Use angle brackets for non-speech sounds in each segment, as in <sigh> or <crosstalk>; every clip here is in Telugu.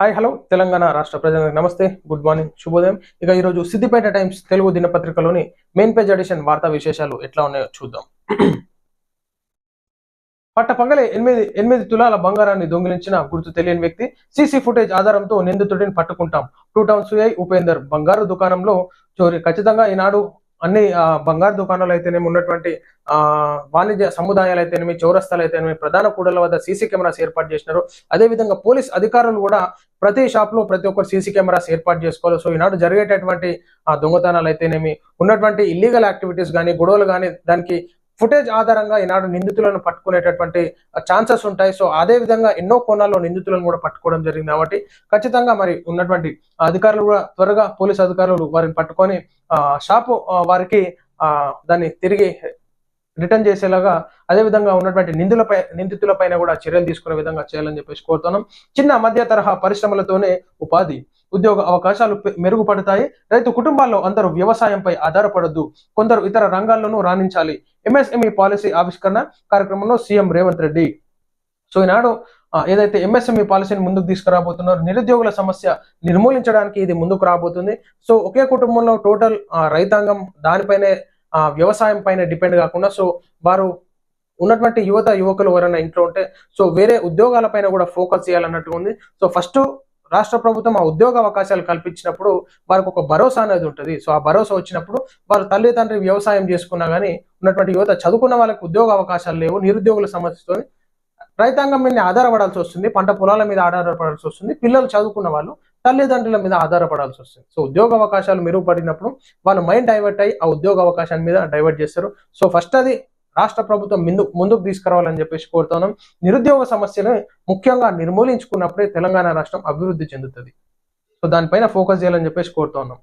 హాయ్ హలో తెలంగాణ రాష్ట్ర ప్రజలకు నమస్తే. గుడ్ మార్నింగ్ శుభోదయం. ఇక ఈరోజు సిద్దిపేట టైమ్స్ తెలుగు దినపత్రికలోని మెయిన్ పేజ్ ఎడిషన్ వార్తా విశేషాలు ఎట్లా ఉన్నాయో చూద్దాం. పట్టపగలే ఎనిమిది ఎనిమిది తులాల బంగారాన్ని దొంగిలించిన గుర్తు తెలియని వ్యక్తి సీసీ ఫుటేజ్ ఆధారంతో నిందితుడిని పట్టుకుంటాం. టూ టౌన్ సుఐ ఉపేందర్ బంగారు దుకాణంలో చోరీ. ఖచ్చితంగా ఈనాడు అన్ని బంగారు దుకాణాలు అయితేనేమి ఉన్నటువంటి ఆ వాణిజ్య సముదాయాలు అయితేనేమి చౌరస్తాలు అయితేనేమి ప్రధాన కూడల వద్ద సీసీ కెమెరాస్ ఏర్పాటు చేసినారు. అదేవిధంగా పోలీస్ అధికారులు కూడా ప్రతి షాప్లో ప్రతి ఒక్కరు సీసీ కెమెరాస్ ఏర్పాటు చేసుకోవాలి. సో ఈనాడు జరిగేటటువంటి ఆ దొంగతనాలు అయితేనేమి ఉన్నటువంటి ఇల్లీగల్ యాక్టివిటీస్ కానీ గొడవలు కానీ దానికి ఫుటేజ్ ఆధారంగా ఈనాడు నిందితులను పట్టుకునేటటువంటి ఛాన్సెస్ ఉంటాయి. సో అదే విధంగా ఎన్నో కోణాల్లో నిందితులను కూడా పట్టుకోవడం జరిగింది. కాబట్టి ఖచ్చితంగా మరి ఉన్నటువంటి అధికారులు కూడా త్వరగా పోలీస్ అధికారులు వారిని పట్టుకొని షాపు వారికి ఆ దాన్ని తిరిగి రిటర్న్ చేసేలాగా అదే విధంగా ఉన్నటువంటి నిందులపై నిందితులపైన కూడా చర్యలు తీసుకునే విధంగా చేయాలని చెప్పేసి కోరుతున్నాం. చిన్న మధ్య తరహా పరిశ్రమలతోనే ఉపాధి ఉద్యోగ అవకాశాలు మెరుగుపడతాయి. రైతు కుటుంబాల్లో అందరూ వ్యవసాయంపై ఆధారపడద్దు. కొందరు ఇతర రంగాల్లోనూ రాణించాలి. ఎంఎస్ఎంఈ పాలసీ ఆవిష్కరణ కార్యక్రమంలో సీఎం రేవంత్ రెడ్డి. సో ఈనాడు ఏదైతే ఎంఎస్ఎంఈ పాలసీని ముందుకు తీసుకురాబోతున్నారు నిరుద్యోగుల సమస్య నిర్మూలించడానికి ఇది ముందుకు రాబోతుంది. సో ఒకే కుటుంబంలో టోటల్ రైతాంగం దానిపైనే వ్యవసాయం పైన డిపెండ్ కాకుండా సో వారు ఉన్నటువంటి యువత యువకులు ఎవరైనా ఇంట్లో ఉంటే సో వేరే ఉద్యోగాల పైన కూడా ఫోకస్ చేయాలన్నట్టు ఉంది. సో ఫస్ట్ రాష్ట్ర ప్రభుత్వం ఆ ఉద్యోగ అవకాశాలు కల్పించినప్పుడు వారికి ఒక భరోసా అనేది ఉంటుంది. సో ఆ భరోసా వచ్చినప్పుడు వారు తల్లిదండ్రి వ్యవసాయం చేసుకున్నా కానీ ఉన్నటువంటి యువత చదువుకున్న వాళ్ళకి ఉద్యోగ అవకాశాలు లేవు నిరుద్యోగుల సమస్యతో రైతాంగం మీద ఆధారపడాల్సి వస్తుంది పంట పొలాల మీద ఆధారపడాల్సి వస్తుంది పిల్లలు చదువుకున్న వాళ్ళు తల్లిదండ్రుల మీద ఆధారపడాల్సి వస్తుంది. సో ఉద్యోగ అవకాశాలు మెరుగుపడినప్పుడు వాళ్ళ మైండ్ డైవర్ట్ అయ్యి ఆ ఉద్యోగ అవకాశాల మీద డైవర్ట్ చేస్తారు. సో ఫస్ట్ అది రాష్ట్ర ప్రభుత్వం ముందు ముందుకు తీసుకురావాలని చెప్పేసి కోరుతున్నాం. నిరుద్యోగ సమస్యను ముఖ్యంగా నిర్మూలించుకున్నప్పుడే తెలంగాణ రాష్ట్రం అభివృద్ధి చెందుతుంది. సో దానిపైన ఫోకస్ చేయాలని చెప్పేసి కోరుతున్నాం.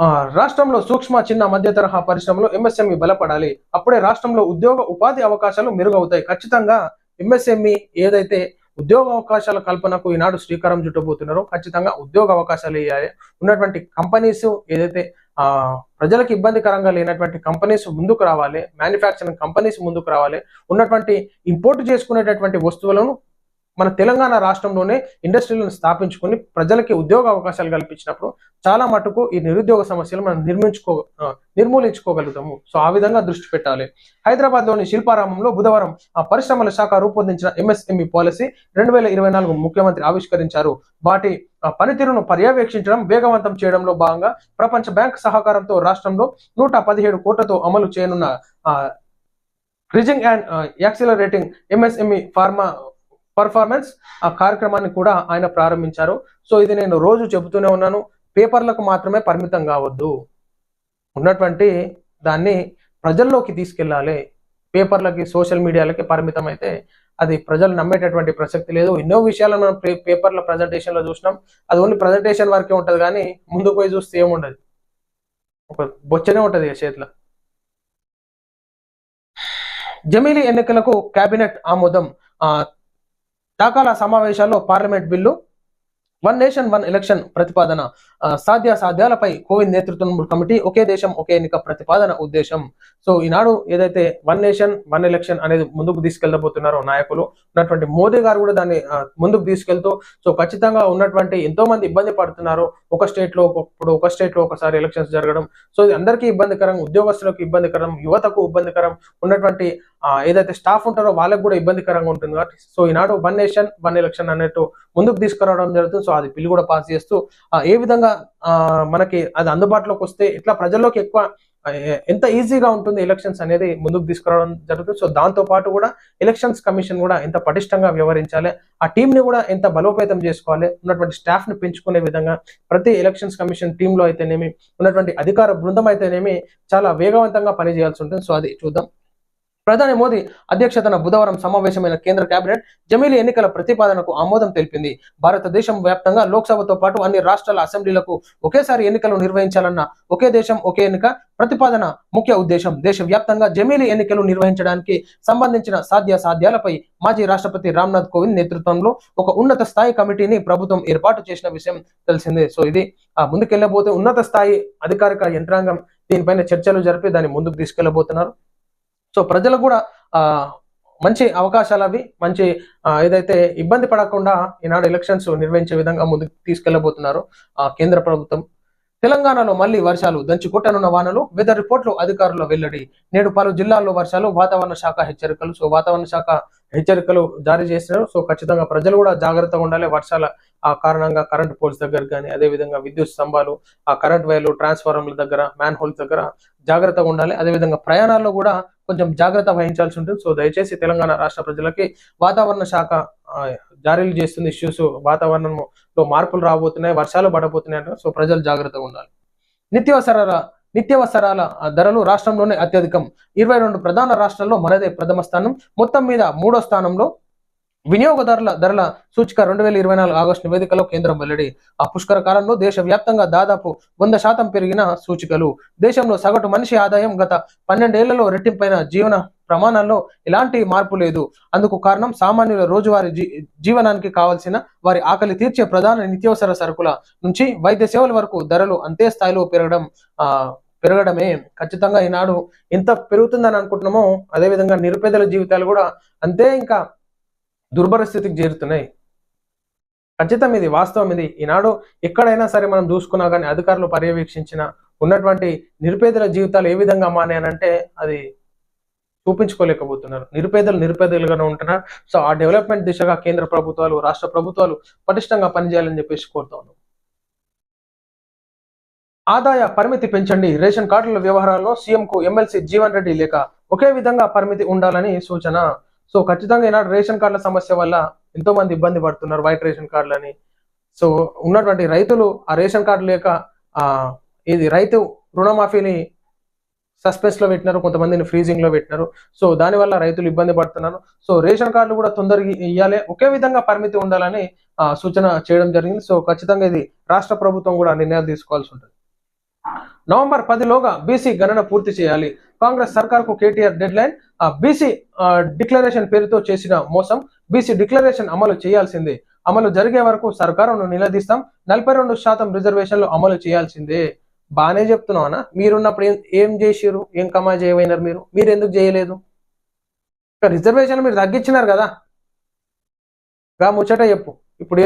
ఆ, రాష్ట్రంలో సూక్ష్మ చిన్న మధ్య తరహా పరిశ్రమలు ఎంఎస్ఎంఈ బలపడాలి. అప్పుడే రాష్ట్రంలో ఉద్యోగ ఉపాధి అవకాశాలు మెరుగవుతాయి. ఖచ్చితంగా ఎంఎస్ఎంఈ ఏదైతే ఉద్యోగ అవకాశాల కల్పనకు ఈనాడు శ్రీకారం చుట్టబోతున్నారో ఖచ్చితంగా ఉద్యోగ అవకాశాలు ఇవ్వాలి ఉన్నటువంటి కంపెనీస్ ఏదైతే ఆ ప్రజలకు ఇబ్బందికరంగా లేనటువంటి కంపెనీస్ ముందుకు రావాలి మ్యానుఫ్యాక్చరింగ్ కంపెనీస్ ముందుకు రావాలి ఉన్నటువంటి ఇంపోర్ట్ చేసుకునేటటువంటి వస్తువులను మన తెలంగాణ రాష్ట్రంలోనే ఇండస్ట్రీలను స్థాపించుకొని ప్రజలకి ఉద్యోగ అవకాశాలు కల్పించినప్పుడు చాలా మటుకు ఈ నిరుద్యోగ సమస్యలు మనం నిర్మించుకో నిర్మూలించుకోగలుగుతాము. సో ఆ విధంగా దృష్టి పెట్టాలి. హైదరాబాద్లోని శిల్పారామంలో బుధవారం ఆ పరిశ్రమల శాఖ రూపొందించిన ఎంఎస్ఎంఈ పాలసీ రెండు వేల ఇరవై నాలుగు ముఖ్యమంత్రి ఆవిష్కరించారు. వాటి ఆ, పనితీరును పర్యవేక్షించడం వేగవంతం చేయడంలో భాగంగా ప్రపంచ బ్యాంక్ సహకారంతో రాష్ట్రంలో నూట పదిహేడు కోట్లతో అమలు చేయనున్న rising and accelerating MSME pharma performance ఆ కార్యక్రమాన్ని కూడా ఆయన ప్రారంభించారు. సో ఇది నేను రోజు చెబుతూనే ఉన్నాను. పేపర్లకు మాత్రమే పరిమితం కావద్దు. ఉన్నటువంటి దాన్ని ప్రజల్లోకి తీసుకెళ్ళాలి. పేపర్లకి సోషల్ మీడియాలకి పరిమితం అయితే అది ప్రజలు నమ్మేటటువంటి ప్రసక్తి లేదు. ఎన్నో విషయాలను మనం పేపర్ల ప్రజెంటేషన్లో చూసినాం. అది ఓన్లీ ప్రజెంటేషన్ వరకే ఉంటుంది కానీ ముందుకు పోయి చూస్తే ఏముండదు ఒక బొచ్చనే ఉంటుంది చేతిలో. జమీలీ ఎన్నికలకు కేబినెట్ ఆమోదం ఆ, దాఖల సమావేశాల్లో parliament bill one nation one election ప్రతిపాదన సాధ్యాసాధ్యాలపై సాధ్యాలపై కోవింద్ నేతృత్వంలో కమిటీ ఒకే దేశం ఒకే ఎన్నిక ప్రతిపాదన ఉద్దేశం. సో ఈనాడు ఏదైతే వన్ నేషన్ వన్ ఎలక్షన్ అనేది ముందుకు తీసుకెళ్ళబోతున్నారో నాయకులు ఉన్నటువంటి మోదీ గారు కూడా దాన్ని ముందుకు తీసుకెళ్తూ సో ఖచ్చితంగా ఉన్నటువంటి ఎంతో మంది ఇబ్బంది పడుతున్నారు ఒక స్టేట్లో ఒకప్పుడు ఒక స్టేట్లో ఒకసారి ఎలక్షన్స్ జరగడం సో ఇది అందరికీ ఇబ్బందికరం ఉద్యోగస్తులకు ఇబ్బందికరం యువతకు ఇబ్బందికరం ఉన్నటువంటి ఏదైతే స్టాఫ్ ఉంటారో వాళ్ళకి కూడా ఇబ్బందికరంగా ఉంటుంది కాబట్టి సో ఈనాడు వన్ నేషన్ వన్ ఎలక్షన్ అనేట్టు ముందుకు తీసుకురావడం జరుగుతుంది. సో అది బిల్లు కూడా పాస్ చేస్తూ ఏ విధంగా మనకి అది అందుబాటులోకి వస్తే ఇట్లా ప్రజల్లోకి ఎక్కువ ఎంత ఈజీగా ఉంటుంది ఎలక్షన్స్ అనేది ముందుకు తీసుకురావడం జరుగుతుంది. సో దాంతో పాటు కూడా ఎలక్షన్స్ కమిషన్ కూడా ఎంత పటిష్టంగా వ్యవహరించాలి ఆ టీంని కూడా ఎంత బలోపేతం చేసుకోవాలి ఉన్నటువంటి స్టాఫ్ని పెంచుకునే విధంగా ప్రతి ఎలక్షన్స్ కమిషన్ టీంలో అయితేనేమి ఉన్నటువంటి అధికార బృందం అయితేనేమి చాలా వేగవంతంగా పనిచేయాల్సి ఉంటుంది. సో అది చూద్దాం. ప్రధాని మోదీ అధ్యక్షతన బుధవారం సమావేశమైన కేంద్ర కేబినెట్ జమీలీ ఎన్నికల ప్రతిపాదనకు ఆమోదం తెలిపింది. భారతదేశం వ్యాప్తంగా లోక్సభతో పాటు అన్ని రాష్ట్రాల అసెంబ్లీలకు ఒకేసారి ఎన్నికలు నిర్వహించాలన్న ఒకే దేశం ఒకే ఎన్నిక ప్రతిపాదన ముఖ్య ఉద్దేశం. దేశవ్యాప్తంగా జమీలీ ఎన్నికలు నిర్వహించడానికి సంబంధించిన సాధ్య సాధ్యాలపై మాజీ రాష్ట్రపతి రామ్నాథ్ కోవింద్ నేతృత్వంలో ఒక ఉన్నత స్థాయి కమిటీని ప్రభుత్వం ఏర్పాటు చేసిన విషయం తెలిసిందే. సో ఇది ఆ ముందుకెళ్ళబోతే ఉన్నత స్థాయి అధికారిక యంత్రాంగం దీనిపైన చర్చలు జరిపి దాన్ని ముందుకు తీసుకెళ్ళబోతున్నారు సో ప్రజలు కూడా మంచి అవకాశాలు అవి మంచి ఏదైతే ఇబ్బంది పడకుండా ఈనాడు ఎలక్షన్స్ నిర్వహించే విధంగా ముందుకు తీసుకెళ్ళబోతున్నారు ఆ, కేంద్ర ప్రభుత్వం. తెలంగాణలో మళ్ళీ వర్షాలు దంచి కొట్టనున్న వానలు వెదర్ రిపోర్ట్లు అధికారుల వెల్లడి. నేడు పలు జిల్లాల్లో వర్షాలు వాతావరణ శాఖ హెచ్చరికలు. సో వాతావరణ శాఖ హెచ్చరికలు జారీ చేసినారు సో ఖచ్చితంగా ప్రజలు కూడా జాగ్రత్తగా ఉండాలి. వర్షాల ఆ కారణంగా కరెంట్ పోల్స్ దగ్గర కానీ అదే విధంగా విద్యుత్ స్తంభాలు ఆ కరెంట్ వైర్లు ట్రాన్స్ఫార్మర్ల దగ్గర మ్యాన్ హోల్స్ దగ్గర జాగ్రత్తగా ఉండాలి. అదే విధంగా ప్రయాణాల్లో కూడా కొంచెం జాగ్రత్త వహించాల్సి ఉంటుంది. సో దయచేసి తెలంగాణ రాష్ట్ర ప్రజలకి వాతావరణ శాఖ జారీలు చేస్తుంది ఇష్యూస్ వాతావరణంలో మార్పులు రాబోతున్నాయి వర్షాలు పడబోతున్నాయి సో ప్రజలు జాగ్రత్తగా ఉండాలి. నిత్యావసరాల నిత్యావసరాల ధరలు రాష్ట్రంలోనే అత్యధికం. ఇరవై రెండు ప్రధాన రాష్ట్రాల్లో మనదే ప్రథమ స్థానం. మొత్తం మీద మూడో స్థానంలో వినియోగదారుల ధరల సూచిక రెండు వేల ఇరవై నాలుగు ఆగస్టు నివేదికలో కేంద్రం వెల్లడి. ఆ పుష్కర కాలంలో దేశవ్యాప్తంగా దాదాపు వంద శాతం పెరిగిన సూచికలు. దేశంలో సగటు మనిషి ఆదాయం గత పన్నెండేళ్ళలో రెట్టింపైన జీవన ప్రమాణాల్లో ఎలాంటి మార్పు లేదు. అందుకు కారణం సామాన్యుల రోజువారీ జీ జీవనానికి కావాల్సిన వారి ఆకలి తీర్చే ప్రధాన నిత్యావసర సరుకుల నుంచి వైద్య సేవల వరకు ధరలు అంతే స్థాయిలో పెరగడం పెరగడమే ఖచ్చితంగా ఈనాడు ఎంత పెరుగుతుందని అనుకుంటున్నామో అదేవిధంగా నిరుపేదల జీవితాలు కూడా అంతే ఇంకా దుర్భర స్థితికి చేరుతున్నాయి. ఖచ్చితం ఇది వాస్తవం ఇది. ఈనాడు ఎక్కడైనా సరే మనం చూసుకున్నా కానీ అధికారులు పర్యవేక్షించిన ఉన్నటువంటి నిరుపేదల జీవితాలు ఏ విధంగా మానేయనంటే అది చూపించుకోలేకపోతున్నారు. నిరుపేదలు నిరుపేదలుగానే ఉంటున్నారు. సో ఆ డెవలప్మెంట్ దిశగా కేంద్ర ప్రభుత్వాలు రాష్ట్ర ప్రభుత్వాలు పటిష్టంగా పనిచేయాలని చెప్పేసి కోరుతా ఉన్నాం. ఆదాయ పరిమితి పెంచండి. రేషన్ కార్డుల వ్యవహారాల్లో సీఎంకు ఎమ్మెల్సీ జీవన్ రెడ్డి లేక ఒకే విధంగా పరిమితి ఉండాలని సూచన. సో ఖచ్చితంగా ఈనాడు రేషన్ కార్డుల సమస్య వల్ల ఎంతో మంది ఇబ్బంది పడుతున్నారు వైట్ రేషన్ కార్డులని. సో ఉన్నటువంటి రైతులు ఆ రేషన్ కార్డు లేక ఆ ఇది రైతు రుణమాఫీని సస్పెన్స్లో పెట్టినారు కొంతమందిని ఫ్రీజింగ్లో పెట్టినారు. సో దానివల్ల రైతులు ఇబ్బంది పడుతున్నారు. సో రేషన్ కార్డులు కూడా తొందరగా ఇవ్వాలి ఒకే విధంగా పరిమితి ఉండాలని ఆ, సూచన చేయడం జరిగింది. సో ఖచ్చితంగా ఇది రాష్ట్ర ప్రభుత్వం కూడా నిర్ణయాలు తీసుకోవాల్సి ఉంటుంది. నవంబర్ పదిలోగా బీసీ గణన పూర్తి చేయాలి. కాంగ్రెస్ సర్కార్కు KTR deadline BC declaration పేరుతో చేసిన మోసం బీసీ డిక్లరేషన్ అమలు చేయాల్సిందే. అమలు జరిగే వరకు సర్కారును నిలదీస్తాం. నలభై రెండు శాతం రిజర్వేషన్లు అమలు చేయాల్సిందే. బాగానే చెప్తున్నావునా మీరున్నప్పుడు ఏం ఏం చేసిరు ఏం కమా చేయమైనారు మీరు? మీరు ఎందుకు చేయలేదు రిజర్వేషన్ మీరు తగ్గించినారు కదా. గా ముచ్చట చెప్పు. ఇప్పుడు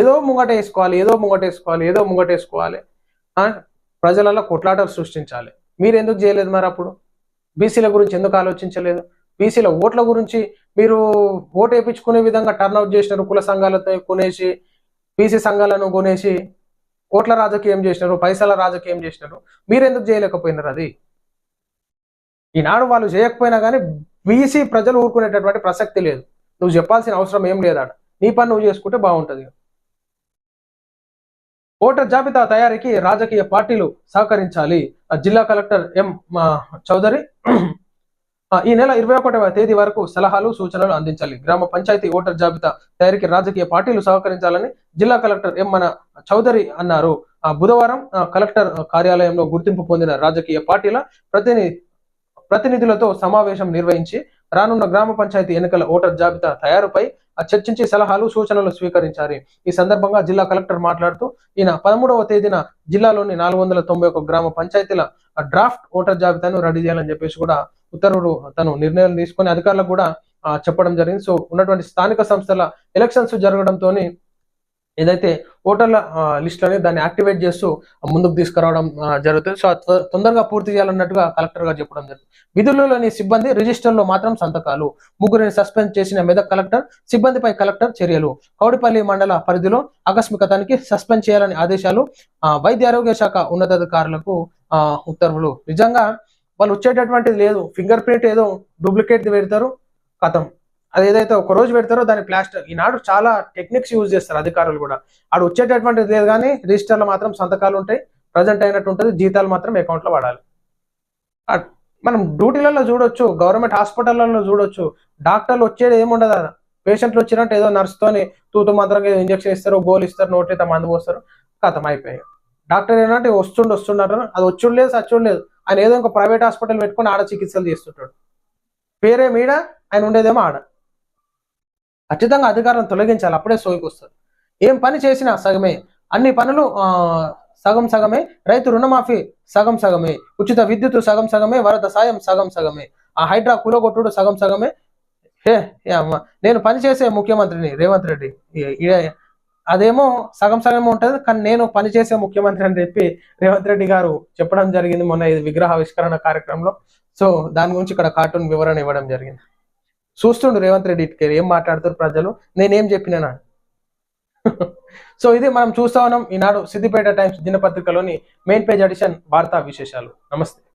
ఏదో ముంగట వేసుకోవాలి ఏదో ముంగట వేసుకోవాలి ఏదో ముంగట వేసుకోవాలి. ప్రజలలో కొట్లాటలు సృష్టించాలి. మీరు ఎందుకు చేయలేదు మరి అప్పుడు? బీసీల గురించి ఎందుకు ఆలోచించలేదు? బీసీల ఓట్ల గురించి మీరు ఓటు వేయించుకునే విధంగా టర్న్అవుట్ చేసినారు కుల సంఘాలతో కొనేసి బీసీ సంఘాలను కొనేసి. కోట్ల రాజకీయం చేసినారు పైసల రాజకీయం చేసినారు. మీరు ఎందుకు చేయలేకపోయినారు అది? ఈనాడు వాళ్ళు చేయకపోయినా కానీ బీసీ ప్రజలు ఊరుకునేటటువంటి ప్రసక్తి లేదు. నువ్వు చెప్పాల్సిన అవసరం ఏం లేదాడ నీ పని నువ్వు చేసుకుంటే బాగుంటది. ఓటర్ జాబితా తయారీకి రాజకీయ పార్టీలు సహకరించాలి. ఆ జిల్లా కలెక్టర్ ఎం చౌదరి ఈ నెల ఇరవై ఒకటవ తేదీ వరకు సలహాలు సూచనలు అందించాలి. గ్రామ పంచాయతీ ఓటర్ జాబితా తయారీకి రాజకీయ పార్టీలు సహకరించాలని జిల్లా కలెక్టర్ ఎం మన చౌదరి అన్నారు. ఆ, బుధవారం కలెక్టర్ కార్యాలయంలో గుర్తింపు పొందిన రాజకీయ పార్టీల ప్రతిని ప్రతినిధులతో సమావేశం నిర్వహించి రానున్న గ్రామ పంచాయతీ ఎన్నికల ఓటర్ జాబితా తయారుపై చర్చించి సలహాలు సూచనలు స్వీకరించారు. ఈ సందర్భంగా జిల్లా కలెక్టర్ మాట్లాడుతూ ఈయన పదమూడవ తేదీన జిల్లాలోని నాలుగు వందల తొంభై ఒక గ్రామ పంచాయతీల డ్రాఫ్ట్ ఓటర్ జాబితాను రెడీ చేయాలని చెప్పేసి కూడా ఉత్తర్వులు తను నిర్ణయం తీసుకొని అధికారులకు కూడా చెప్పడం జరిగింది. సో ఉన్నటువంటి స్థానిక సంస్థల ఎలక్షన్స్ జరగడంతో ఏదైతే ఓటర్ల లిస్ట్ అనేది దాన్ని యాక్టివేట్ చేస్తూ ముందుకు తీసుకురావడం జరుగుతుంది. సో తొందరగా పూర్తి చేయాలన్నట్టుగా కలెక్టర్ గారు చెప్పడం జరుగుతుంది. విధుల్లోని సిబ్బంది రిజిస్టర్లో మాత్రం సంతకాలు. ముగ్గురిని సస్పెండ్ చేసిన మెదక్ కలెక్టర్ సిబ్బందిపై కలెక్టర్ చర్యలు. కౌడిపల్లి మండల పరిధిలో ఆకస్మిక తనిఖీ సస్పెండ్ చేయాలని ఆదేశాలు ఆ, వైద్య ఆరోగ్య శాఖ ఉన్నతాధికారులకు ఆ, ఉత్తర్వులు. నిజంగా వాళ్ళు వచ్చేటటువంటిది లేదు. ఫింగర్ ప్రింట్ ఏదో డూప్లికేట్ పెడతారు. కథం. అది ఏదైతే ఒక రోజు పెడతారో దాని ప్లాస్టర్. ఈనాడు చాలా టెక్నిక్స్ యూజ్ చేస్తారు అధికారులు కూడా. ఆడు వచ్చేటటువంటిది లేదు కానీ రిజిస్టర్లో మాత్రం సంతకాలు ఉంటాయి. ప్రజెంట్ అయినట్టు ఉంటుంది. జీతాలు మాత్రం అకౌంట్లో వాడాలి. మనం డ్యూటీలలో చూడొచ్చు గవర్నమెంట్ హాస్పిటల్లో చూడొచ్చు. డాక్టర్లు వచ్చేది ఏముండదు పేషెంట్లు వచ్చినట్టు ఏదో నర్స్తోని తూతు మాత్రం ఇంజక్షన్ ఇస్తారు గోలు ఇస్తారు నోట్లయితే మందు పోస్తారు. కథం అయిపోయాయి. డాక్టర్ ఏంటంటే వస్తుండు వస్తున్నారు అది వచ్చుడు లేదు సచ్చుడు లేదు ఆయన ఏదో ఒక ప్రైవేట్ హాస్పిటల్ పెట్టుకొని ఆడ చికిత్సలు చేస్తుంటాడు. పేరే మీడ ఆయన ఉండేదేమో ఆడ. ఖచ్చితంగా అధికారం తొలగించాలి. అప్పుడే సోయికి వస్తుంది. ఏం పని చేసినా సగమే. అన్ని పనులు ఆ, సగం సగమే. రైతు రుణమాఫీ సగం సగమే. ఉచిత విద్యుత్ సగం సగమే. వరద సాయం సగం సగమే. ఆ హైడ్రా కూలగొట్టుడు సగం సగమే. హే ఏ అమ్మ. నేను పనిచేసే ముఖ్యమంత్రిని రేవంత్ రెడ్డి. అదేమో సగం సగం ఉంటుంది కానీ నేను పనిచేసే ముఖ్యమంత్రి అని చెప్పి రేవంత్ రెడ్డి గారు చెప్పడం జరిగింది మొన్న ఇది విగ్రహావిష్కరణ కార్యక్రమంలో. సో దాని గురించి ఇక్కడ కార్టూన్ వివరణ ఇవ్వడం జరిగింది. చూస్తుండు రేవంత్ రెడ్డి ఇటుకే ఏం మాట్లాడుతారు ప్రజలు? నేనేం చెప్పినా <laughs> సో ఇది మనం చూస్తా ఉన్నాం ఈనాడు సిద్దిపేట టైమ్స్ దినపత్రికలోని మెయిన్ పేజ్ ఎడిషన్ వార్తా విశేషాలు. నమస్తే.